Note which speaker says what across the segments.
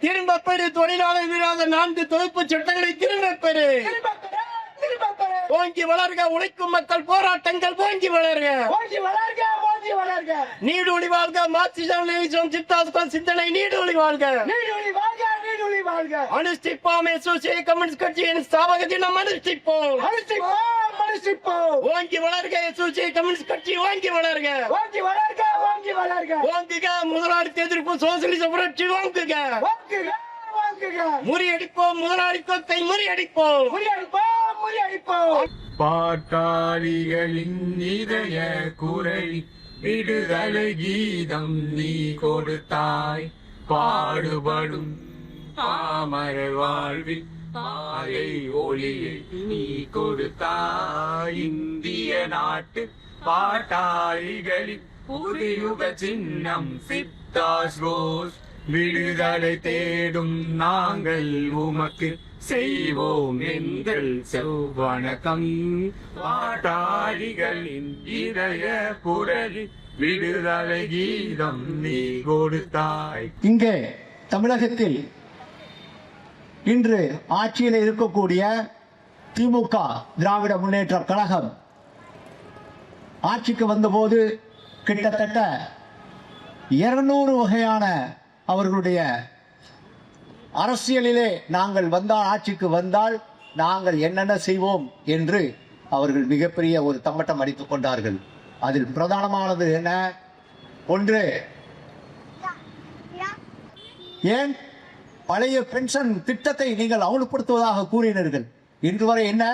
Speaker 1: திரும்ப பெறு தொழிலாளர் விரோத நான்கு தொகுப்பு சட்டங்களை திரும்ப பெறு. ஓங்கி வளர்க உழைக்கும் மக்கள் போராட்டங்கள் ஓங்கி வளர்க. நீடொளி வாழ்க மார்க்சிசம் சித்தாந்தம் சிந்தனை நீடொளி வாழ்க. அனுஷ்டிப்போம் எஸ்ஓசிஐ கம்யூனிஸ்ட் கட்சியின் ஸ்தாபக தினம் அனுஷ்டிப்போம். ஓங்கி வளர்க எஸ்ஓசிஐ கம்யூனிஸ்ட் கட்சி ஓங்கி வளர்க. ஓங்குக முதலாளித்து எதிர்ப்பு சோசியலிச புரட்சி ஓங்குக. முறியடிப்போம் முதலாளித்துவத்தை முறியடிப்போம்.
Speaker 2: பாட்டாளிகளின் இதய குரல் விடுதலை கீதம் நீ கொடுத்தாய். பாடுபடும் பாமர வாழ்வில் பாலை ஒளியை நீ கொடுத்தாய். இந்திய நாட்டு பாட்டாளிகளின் புதியுக சின்னம் சித்தாஸ் ரோஸ் விடுதலை தேடும் நாங்கள் உமக்கு செய்வோம் எங்கள் செவ்வணக்கம். பாட்டாளிகளின் இதய குரலில் விடுதலை கீதம் நீ கொடுத்தாய்.
Speaker 3: இங்கே தமிழகத்தில் இன்று ஆட்சியில் இருக்கக்கூடிய திமுக திராவிட முன்னேற்ற கழகம் ஆட்சிக்கு வந்தபோது கிட்டத்தட்ட இருநூறு வகையான அவர்களுடைய அரசியலிலே நாங்கள் வந்தால் ஆட்சிக்கு வந்தால் நாங்கள் என்னென்ன செய்வோம் என்று அவர்கள் மிகப்பெரிய ஒரு தம்பட்டம் அடித்துக் கொண்டார்கள். அதில் பிரதானமானது என்ன? ஒன்று ஏன் பழைய பென்ஷன் திட்டத்தை நீங்கள் அமல்படுத்துவதாக கூறினீர்கள்? இன்று வரை என்ன?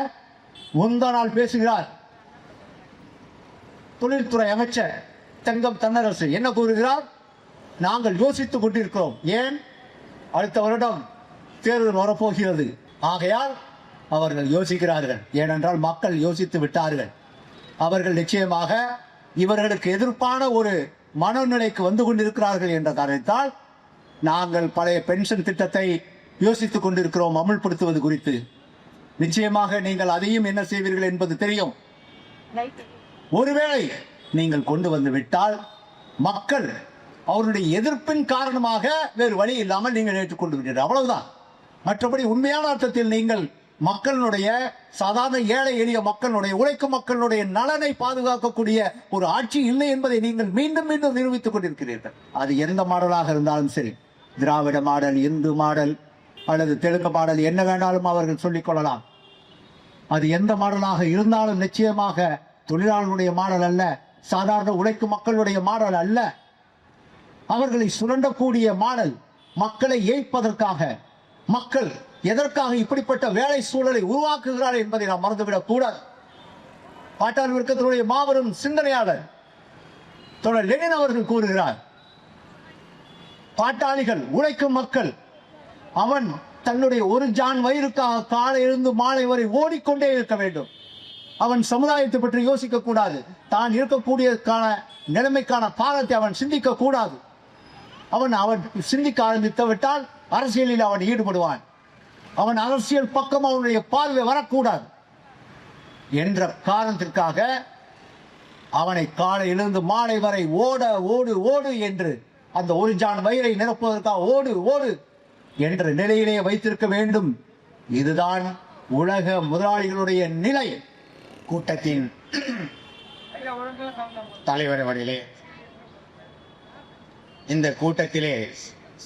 Speaker 3: முந்தா நாள் பேசுகிறார். தொழில்துறை அமைச்சர் தங்கம் தன்னரசு என்ன கூறுகிறார்? நாங்கள் யோசித்துக் கொண்டிருக்கிறோம். ஏன்? அடுத்த வருடம் தேர்தல் வரப்போகிறது. ஆகையால் அவர்கள் யோசிக்கிறார்கள். ஏனென்றால் மக்கள் யோசித்து விட்டார்கள். அவர்கள் நிச்சயமாக இவர்களுக்கு எதிர்ப்பான ஒரு மனநிலைக்கு வந்து கொண்டிருக்கிறார்கள் என்ற காரணத்தால் நாங்கள் பழைய பென்ஷன் திட்டத்தை யோசித்துக் கொண்டிருக்கிறோம். அமல்படுத்துவது குறித்து. நிச்சயமாக நீங்கள் அதையும் என்ன செய்வீர்கள் என்பது தெரியும். ஒருவேளை நீங்கள் கொண்டு வந்து விட்டால் மக்கள் அவருடைய எதிர்ப்பின் காரணமாக வேறு வழி இல்லாமல் நீங்கள் ஏற்றுக்கொண்டு விட்டீர்கள் அவ்வளவுதான். மற்றபடி உண்மையான அர்த்தத்தில் நீங்கள் மக்களுடைய சாதாரண ஏழை எளிய மக்களுடைய உழைக்கும் மக்களுடைய நலனை பாதுகாக்கக்கூடிய ஒரு ஆட்சி இல்லை என்பதை நீங்கள் மீண்டும் மீண்டும் நிரூபித்துக் கொண்டிருக்கிறீர்கள். அது எந்த மாடலாக இருந்தாலும் சரி. திராவிட மாடல் இந்து மாடல் அல்லது தெலுங்கு மாடல் என்ன வேணாலும் அவர்கள் சொல்லிக் கொள்ளலாம். அது எந்த மாடலாக இருந்தாலும் நிச்சயமாக தொழிலாளர்களுடைய மாடல் அல்ல சாதாரண உழைக்கும் மக்களுடைய மாடல் அல்ல. அவர்களை சுரண்டக்கூடிய மாடல் மக்களை ஏய்ப்பதற்காக மக்கள் எதற்காக இப்படிப்பட்ட வேலை சூழலை உருவாக்குகிறார் என்பதை நாம் மறந்துவிடக் கூடாது. பாட்டாளி வர்க்கத்தினுடைய மாபெரும் சிந்தனையாளர் தொடர் லெனின் அவர்கள் கூறுகிறார் பாட்டாளிகள் உழைக்கும் மக்கள் அவன் தன்னுடைய ஒரு ஜான் வயிறுக்காக காலையிலிருந்து மாலை வரை ஓடிக்கொண்டே இருக்க வேண்டும். அவன் சமுதாயத்தை பற்றி யோசிக்க கூடாது. தான் இருக்கக்கூடியதற்கான நிலைமைக்கான பாலத்தை அவன் சிந்திக்க கூடாது. அவன் அவன் சிந்திக்க ஆரம்பித்து விட்டால் அரசியலில் அவன் ஈடுபடுவான். அவன் அரசியல் பக்கம் அவனுடைய பார்வை வரக்கூடாது என்ற காரணத்திற்காக அவனை காலையிலிருந்து மாலை வரை ஓட ஓடு ஓடு என்று அந்த ஒரு ஜான் வயிறை நிரப்புவதற்காக ஓடு ஓடு என்ற நிலையிலே வைத்திருக்க வேண்டும். இதுதான் உலக முதலாளிகளுடைய நிலை. கூட்டத்தின் தலைவர் அவர்களே. இந்த கூட்டத்திலே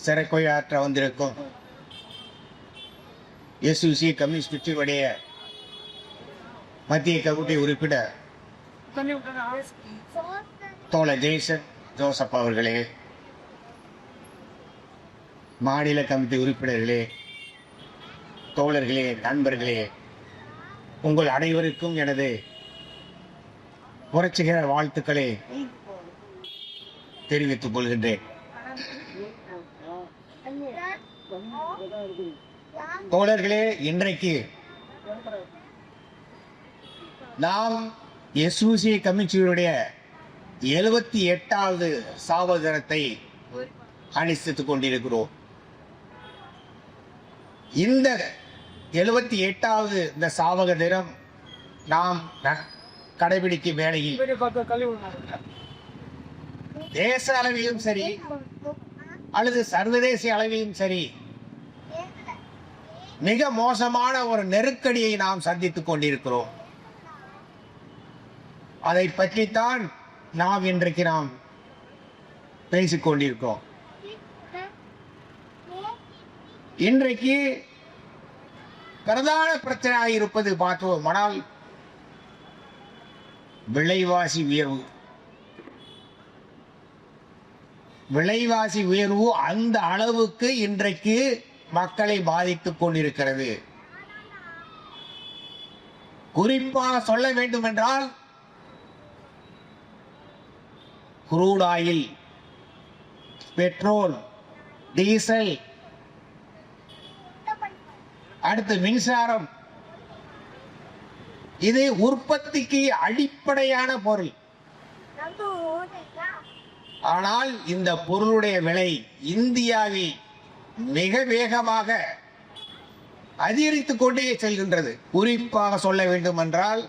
Speaker 3: சிறக்கொய்யாற்ற வந்திருக்கும் எஸ்யூசி கம்யூனிஸ்ட் கட்சியுடைய மத்திய கமிட்டி உறுப்பினர் தோழர் ஜெய்சன் ஜோசப் அவர்களே மாநில கமிட்டி உறுப்பினர்களே தோழர்களே நண்பர்களே உங்கள் அனைவருக்கும் எனது
Speaker 4: புரட்சிகர வாழ்த்துக்களை தெரிவித்துக் கொள்கின்றேன் தோழர்களே இன்றைக்கு நாம் எஸ்யூசி கமிட்டியுடைய எழுபத்தி எட்டாவது சாவதனத்தை அனுஷ்டித்துக் கொண்டிருக்கிறோம். இந்த எழுபத்தி எட்டாவது இந்த சாவக தினம் நாம் கடைபிடிக்கும் வேலையில் தேச அளவிலும் சரி அல்லது சர்வதேச அளவிலும் சரி மிக மோசமான ஒரு நெருக்கடியை நாம் சந்தித்துக் கொண்டிருக்கிறோம். அதை பற்றித்தான் நாம் இன்றைக்கு நாம் பேசிக் கொண்டிருக்கிறோம். இன்றைக்கு பிரதான பிரச்சனையாக இருப்பது பார்த்தோமானால் விலைவாசி உயர்வு விலைவாசி உயர்வு அந்த அளவுக்கு இன்றைக்கு மக்களை பாதித்துக் கொண்டிருக்கிறது. குறிப்பாக சொல்ல வேண்டுமென்றால் குரூட் ஆயில் பெட்ரோல் டீசல் அடுத்து மின்சாரம். இது உற்பத்திக்கு அடிப்படையான பொருள். ஆனால் இந்த பொருளுடைய விலை இந்தியாவில் மிக வேகமாக அதிகரித்துக் கொண்டே செல்கின்றது. குறிப்பாக சொல்ல வேண்டும் என்றால்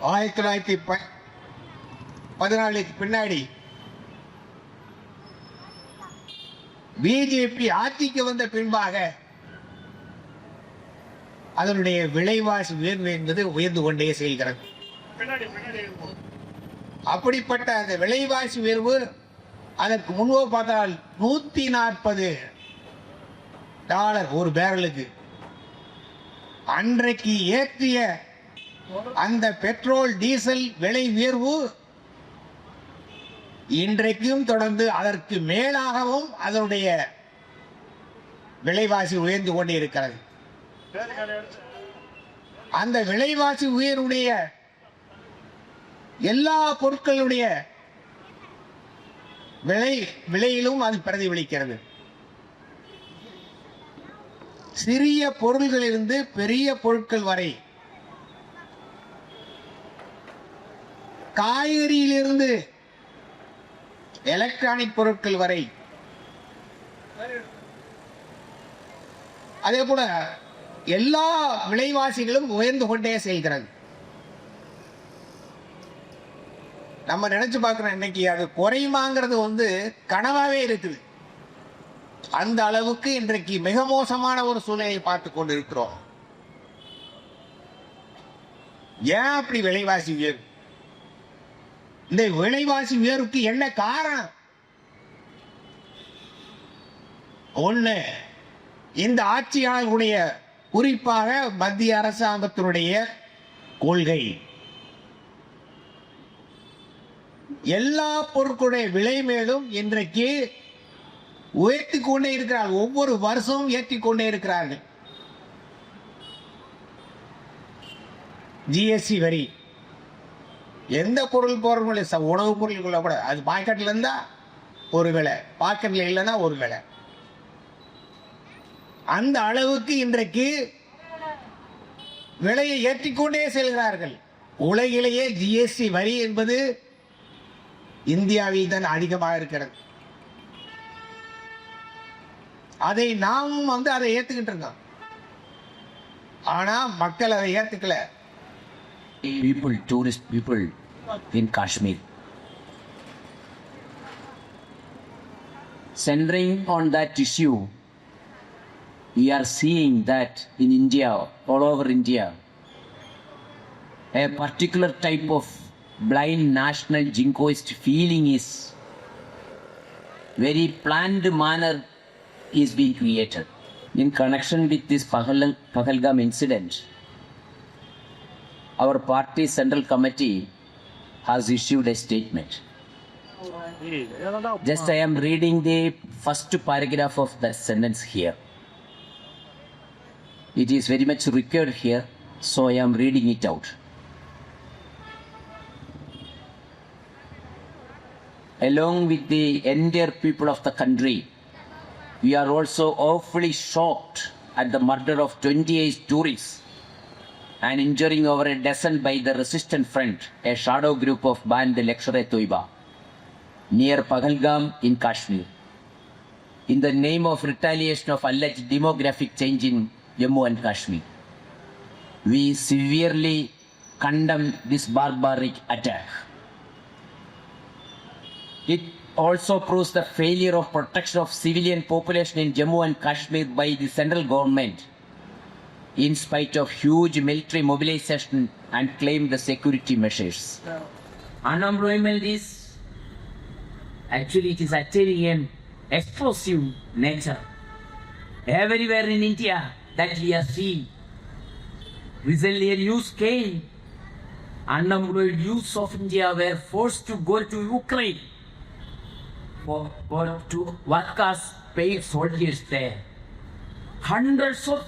Speaker 4: ஆயிரத்தி தொள்ளாயிரத்தி ப- பதினாலுக்கு பின்னாடி பிஜேபி ஆட்சிக்கு வந்த பின்பாக அதனுடைய விலைவாசி உயர்வு என்பது உயர்ந்து கொண்டே செல்கிறது. அப்படிப்பட்ட அந்த விலைவாசி உயர்வு அதற்கு முன்பு பார்த்தால் நூத்தி நாற்பது டாலர் ஒரு பேரலுக்கு. அன்றைக்கு ஏற்றிய அந்த பெட்ரோல் டீசல் விலை உயர்வு இன்றைக்கும் தொடர்ந்து அதற்கு மேலாகவும் அதனுடைய விலைவாசி உயர்ந்து கொண்டே இருக்கிறது. அந்த விலைவாசி உயர்வுடைய எல்லா பொருட்களுடைய விலை விலையிலும் அது பிரதிபலிக்கிறது. சிறிய பொருள்களிலிருந்து பெரிய பொருட்கள் வரை காய்கறியிலிருந்து எலக்ட்ரானிக் பொருட்கள் வரை அதே போல எல்லா விலைவாசிகளும் உயர்ந்து கொண்டே செல்கிறது. நம்ம நினைச்சு பார்க்குறோம் இன்னைக்கு அது குறையுமாங்கிறது வந்து கனவாவே இருக்குது. அந்த அளவுக்கு இன்றைக்கு மிக மோசமான ஒரு சூழ்நிலையை பார்த்து கொண்டு இருக்கிறோம் ஏன் அப்படி விலைவாசி உயர்வு? இந்த விலைவாசி உயர்வுக்கு என்ன காரணம்? ஒண்ணு இந்த ஆட்சியாளர்களுடைய குறிப்பாக மத்திய அரசாங்கத்தினுடைய கொள்கை. எல்லா பொருட்களுடைய விலை மேலும் இன்றைக்கு உயர்த்தி கொண்டே இருக்கிறார்கள். ஒவ்வொரு வருஷமும் ஏற்றி கொண்டே இருக்கிறார்கள். ஜிஎஸ்டி வரி. எந்த பொருள் போறவங்களும் உணவு பொருள் கூட. அது பாக்கெட்ல இருந்தா ஒரு விலை. பாக்கெட்ல இல்லைன்னா ஒரு விலை. அந்த அளவுக்கு இன்றைக்கு விலையை ஏற்றிக்கொண்டே செல்கிறார்கள். உலகிலேயே ஜிஎஸ்டி வரி என்பது இந்தியாவில் தான் அதிகமாக இருக்கிறது அதை நாமும் வந்து அதை ஏத்துக்கிட்டு இருக்கோம் ஆனா மக்கள் அதை ஏத்துக்கல
Speaker 5: people tourist people in Kashmir centring on that issue we are seeing that in India all over india a particular type of blind national jingoist feeling is very planned manner is being created. In connection with this Pahal- Pahalgam incident, our party central committee has issued a statement. Just I am reading the first paragraph of that sentence here. It is very much required here, so I am reading it out. Along with the entire people of the country, we are also awfully shocked at the murder of 28 tourists and injuring over a dozen by the resistant front, a shadow group of Band Lecture Toiba, near Pahalgam in Kashmir. In the name of retaliation of alleged demographic change in Jammu and Kashmir, we severely condemn this barbaric attack. It also proves the failure of protection of civilian population in Jammu and Kashmir by the central government in spite of huge military mobilization and claim the security measures. Unemployment is actually it is attaining an explosive nature. Everywhere in India that we are seeing. Recently a news came. Unemployed youths of India were forced to go to Ukraine for, to work as paid soldiers there. Hundreds of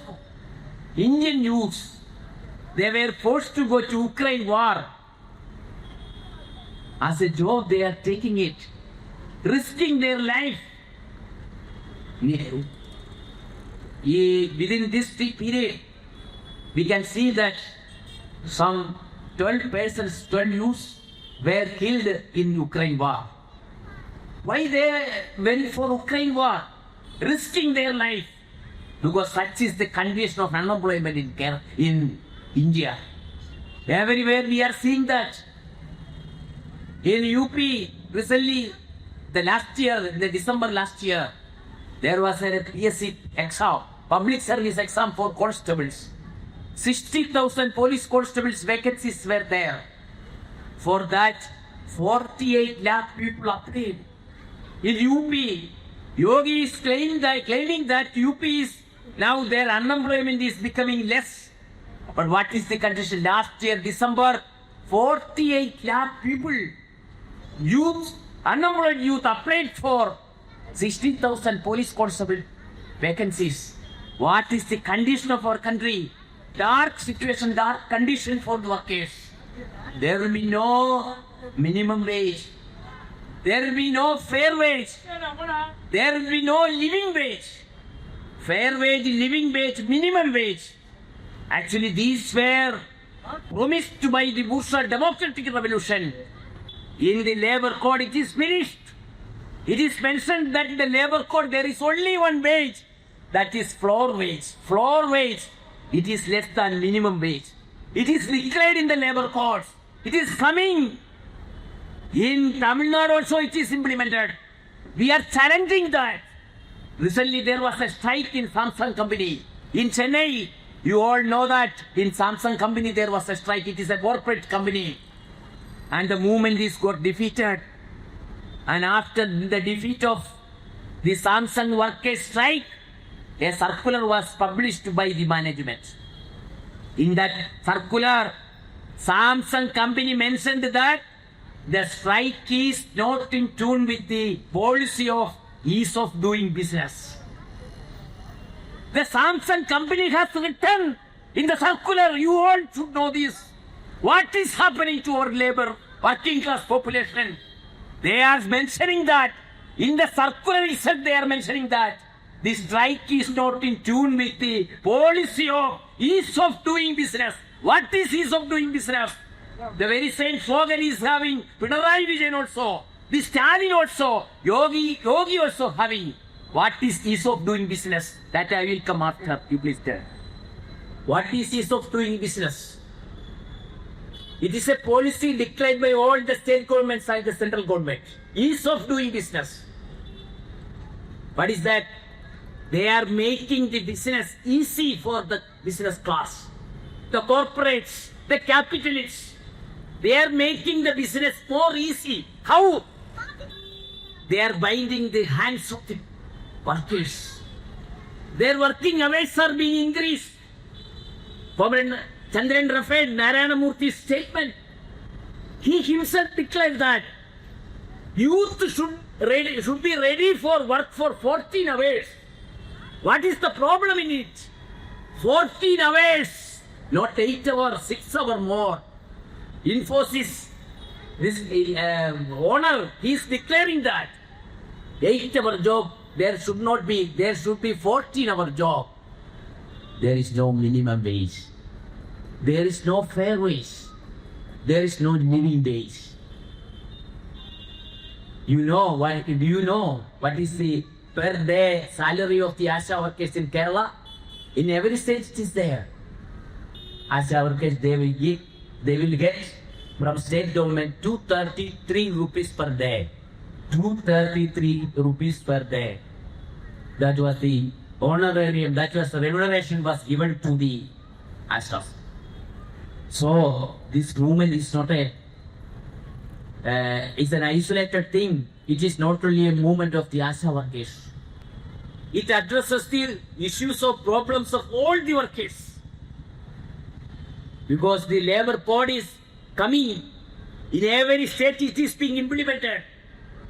Speaker 5: Indian youths, they were forced to go to Ukraine war. As a job, they are taking it, risking their life. Within this period, we can see that some 12 persons, 12 youths were killed in Ukraine war. Why they went for Ukraine war, risking their life? Because such is the condition of unemployment in, in India. Everywhere we are seeing that. In UP, recently, the last year, in the December last year, there was a PSC exam, public service exam for constables. 60,000 police constables vacancies were there. For that, 48 lakh people applied. In UP, Yogi is claiming that, claiming that UP is now their unemployment is becoming less. But what is the condition? Last year, December, 48 lakh people, youth, unemployed youth applied for 16,000 police constable vacancies. What is the condition of our country? Dark situation, dark condition for the workers. There will be no minimum wage. There will be no fair wage. There will be no living wage. Fair wage, living wage, minimum wage. Actually, these were promised by the Bourgeois democratic revolution. In the labor code, it is finished. It is mentioned that in the labor code there is only one wage, that is floor wage. Floor wage, it is less than minimum wage. It is declared in the labor codes. It is coming. In Tamil Nadu also it is implemented. We are challenging that. Recently there was a strike in Samsung company. In Chennai, you all know that in Samsung company there was a strike. It is a corporate company. And the movement is got defeated. And after the defeat of the Samsung workers strike, a circular was published by the management. In that circular, Samsung company mentioned that the strike is not in tune with the policy of ease of doing business. The Samsung company has written in the circular, you all should know this. What is happening to our labor, working class population? They are mentioning that in the circular itself, they are mentioning that the strike is not in tune with the policy of ease of doing business. What is ease of doing business? The very same slogan is having Pinarayi Vijayan also, the Stalin also, Yogi, Yogi also having. What is of doing business? That I will come after. You please tell. What is of doing business? It is a policy declared by all the state governments and the central government. Ease of doing business. What is that? They are making the business easy for the business class. The corporates, the capitalists, they are making the business more easy. How? They are binding the hands of the workers. Their working hours are being increased. Comrade Chandran Rafael Narayana Murthy's statement. He himself declared that youth should, ready, should be ready for work for 14 hours. What is the problem in it? 14 hours, not 8 hours, 6 hours more. Infosys this um, owner, he is declaring that. 8 hour job, there should not be, there should be 14 hour job. There is no minimum wage. There is no fair wage. There is no living wage. You know what? Do you know what is the per day salary of the ASHA workers in Kerala? In every state it is there. ASHA workers they will get they will get from state government 233 rupees per day. 233 rupees per day. That was the honorarium, that was the remuneration was given to the ASHAs. So this movement is not a uh, it's an isolated thing. It is not only a movement of the ASHA workers. It addresses the issues of problems of all the workers. Because the labor code is coming. In every state it is being implemented.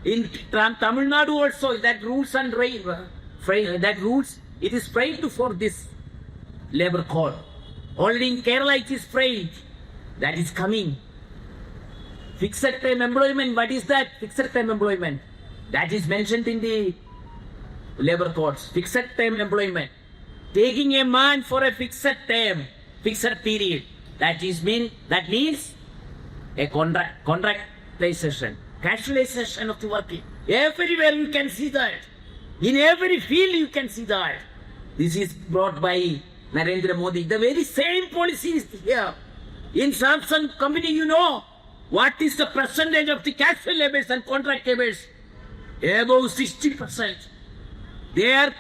Speaker 5: In Tamil Nadu also that rules and ra- uh, that rules it is framed for this labor code. Only in Kerala it is framed. That is coming. Fixed time employment, what is that? Fixed time employment. That is mentioned in the labor codes. Fixed time employment. Taking a man for a fixed term, fixed period. That is mean that means a contract contractization, casualization of the working. Everywhere you can see that. In every field you can see that. This is brought by Narendra Modi. The very same policy is here. In Samsung company, you know what is the percentage of the casual laborers and contract laborers? Above 60%. They are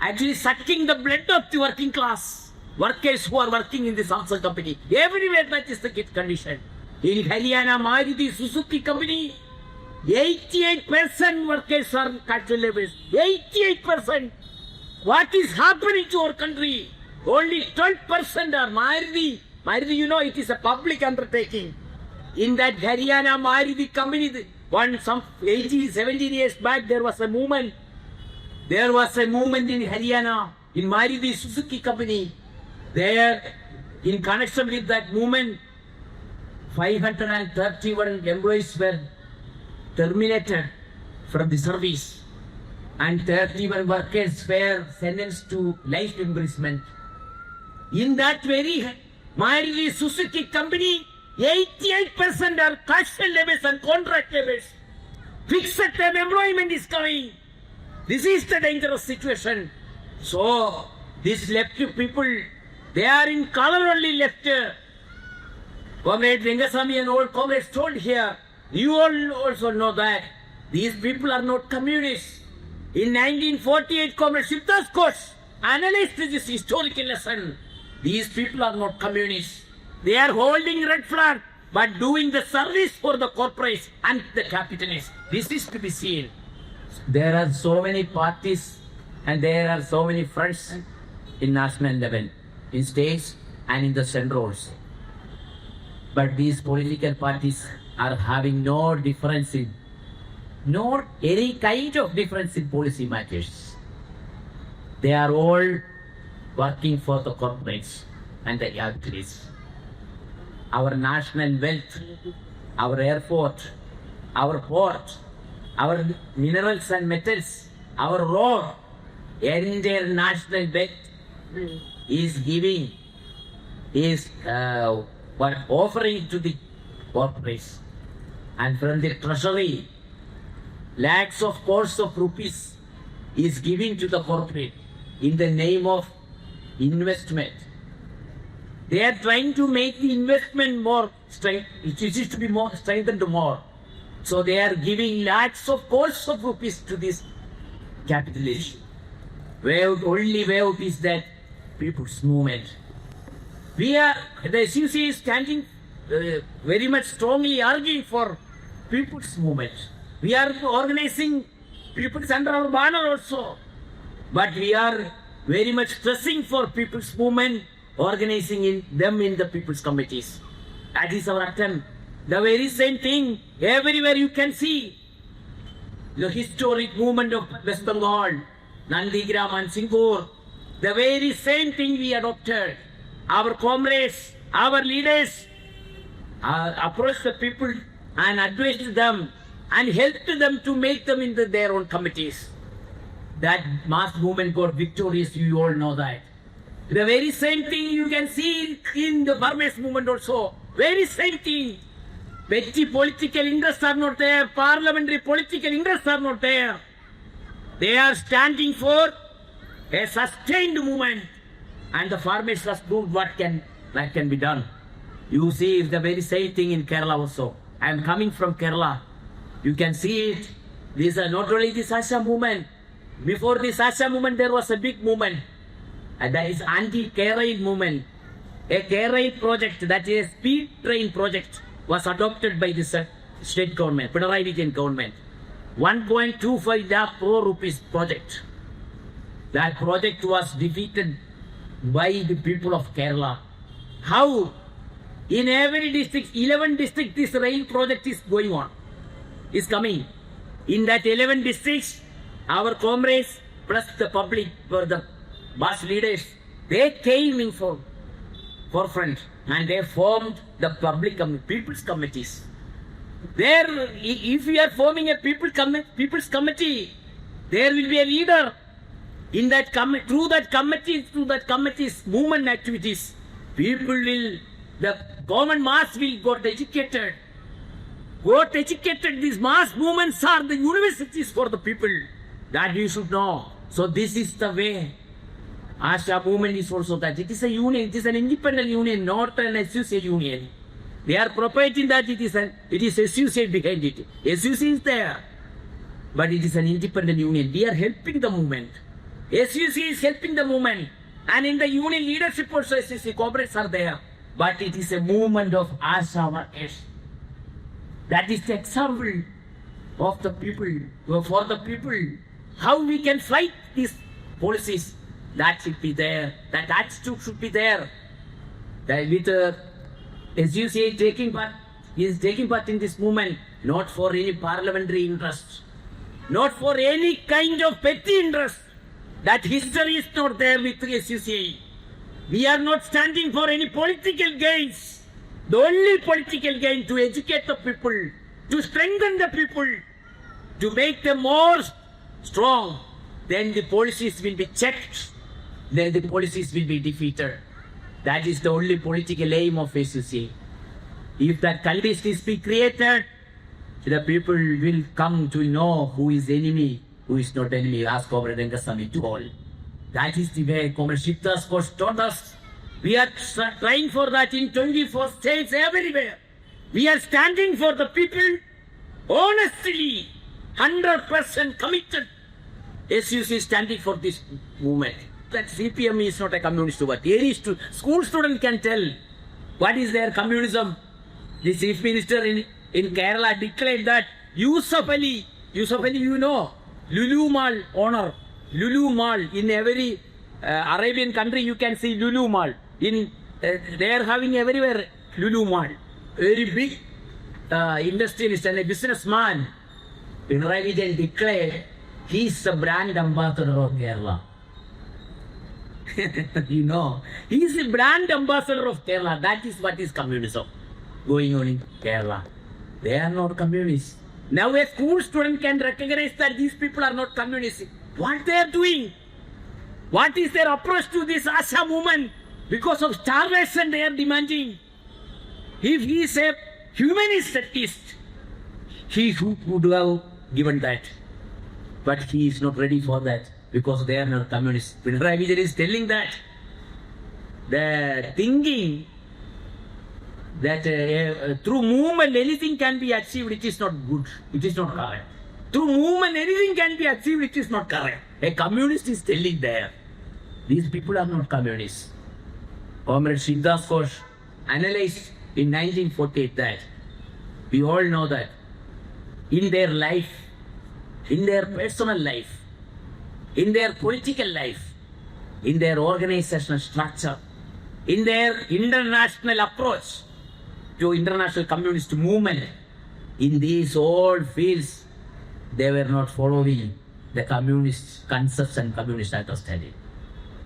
Speaker 5: actually sucking the blood of the working class. Workers who are working in the Samsung company. Everywhere that is the condition. In Haryana, Maruti Suzuki company, 88% workers are casual laborers. 88%. What is happening to our country? Only 12% are Maruti. Maruti, you know, it is a public undertaking. In that Haryana Maruti company, one some 80, 17 years back, there was a movement. There was a movement in Haryana, in Maruti Suzuki company. There, in connection with that movement, 531 employees were terminated from the service and 31 workers were sentenced to life imprisonment. In that very Maruti Suzuki company, 88% are casual laborers and contract laborers. Fixed term employment is coming. This is the dangerous situation. So, these left to people, they are in color only left. Comrade Rengasamy and old comrades told here, you all also know that these people are not communists. In 1948, Comrade Shivdas Ghosh analyzed this historical lesson. These people are not communists. They are holding red flag, but doing the service for the corporates and the capitalists. This is to be seen. There are so many parties and there are so many fronts in national level, in states and in the centrals. But these political parties are having no difference in, not any kind of difference in policy matters. They are all working for the corporates and the capitalists. Our national wealth, our airport, our port, our minerals and metals, our road, entire national wealth hmm. Is giving, is uh, what offering to the corporates. And from the treasury, lakhs of crores of rupees is given to the corporate in the name of investment. They are trying to make the investment more strength. It is to be more strengthened more. So they are giving lakhs of crores of rupees to this. Way out, only way out is that people's movement. We are, the SUC is standing uh, very much strongly arguing for people's movement. We are organizing people's under our banner also. But we are very much stressing for people's movement, organizing in them in the people's committees. That is our attempt. The very same thing everywhere you can see. The historic movement of West Bengal, Nandigram and Singapore. The very same thing we adopted. Our comrades, our leaders uh, approached the people and advised them and helped them to make them into their own committees. That mass movement got victorious, you all know that. The very same thing you can see in the farmers movement also. Very same thing. Petty political interests are not there, parliamentary political interests are not there. They are standing for a sustained movement, and the farmers have proved what can what can be done. You see it's the very same thing in Kerala also. I am coming from Kerala. You can see it. These are not only this Asha movement. Before this Asha movement, there was a big movement, and that is anti-Kerala movement. A Kerala project, that is speed train project, was adopted by this uh, state government, Pinarayi Vijayan government. 1.25 lakh crore rupees project. That project was defeated by the people of Kerala. How? In every district, 11 districts, this rail project is going on, is coming. In that 11 districts, our comrades plus the public were the bus leaders. They came in for forefront and they formed the public com- people's committees. There, if we are forming a people commi- people's committee, there will be a leader in that committee, through that committee, through that committee's movement activities, people will, the common mass will got educated. Got educated, these mass movements are the universities for the people. That you should know. So this is the way. Asha movement is also that. It is a union, it is an independent union, not an associate union. They are propagating that it is an it is associate behind it. SUC is there. But it is an independent union. We are helping the movement. SUC is helping the movement. And in the union leadership also SUC corporates are there. But it is a movement of Asha workers. That is the example of the people, for the people. How we can fight these policies. That should be there. That attitude should be there. That with uh, as you say, taking part, is taking part in this movement, not for any parliamentary interest, not for any kind of petty interest. That history is not there with SUCI. We are not standing for any political gains. The only political gain to educate the people, to strengthen the people, to make them more strong. Then the policies will be checked. Then the policies will be defeated. That is the only political aim of SUC. If that conditions be created, the people will come to know who is enemy, who is not enemy, as Comrade Rangasamy told. That is the way Comrade Shiptas was taught us. We are trying for that in 24 states everywhere. We are standing for the people honestly, 100% committed. SUC is standing for this movement. That CPM is not a communist party. Any stu- school student can tell what is their communism. The chief minister in, in Kerala declared that Yusuf Ali, Yusuf Ali, you know, Lulu Mall owner, Lulu Mall in every uh, Arabian country you can see Lulu Mall. In uh, they are having everywhere Lulu Mall. Very big uh, industrialist and a businessman. Pinarayi Vijayan declared he is the brand ambassador of Kerala. you know, he is the brand ambassador of Kerala. That is what is communism going on in Kerala. They are not communists. Now a school student can recognize that these people are not communists. What they are doing? What is their approach to this Asha movement? Because of starvation they are demanding. If he is a humanist at least, he would have given that. But he is not ready for that because they are not communists. Pinarayi Vijayan is telling that. The thinking that uh, through movement anything can be achieved, it is not good. It is not correct. Through movement anything can be achieved, it is not correct. A communist is telling there. These people are not communists. Comrade Ghosh analyzed in 1948 that we all know that in their life, in their personal life, in their political life, in their organizational structure, in their international approach to international communist movement, in these old fields, they were not following the communist concepts and communist understanding.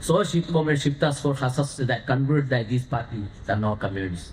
Speaker 5: So Ship Comrade Shiptas Ghosh assessed that concluded that these parties are not communists.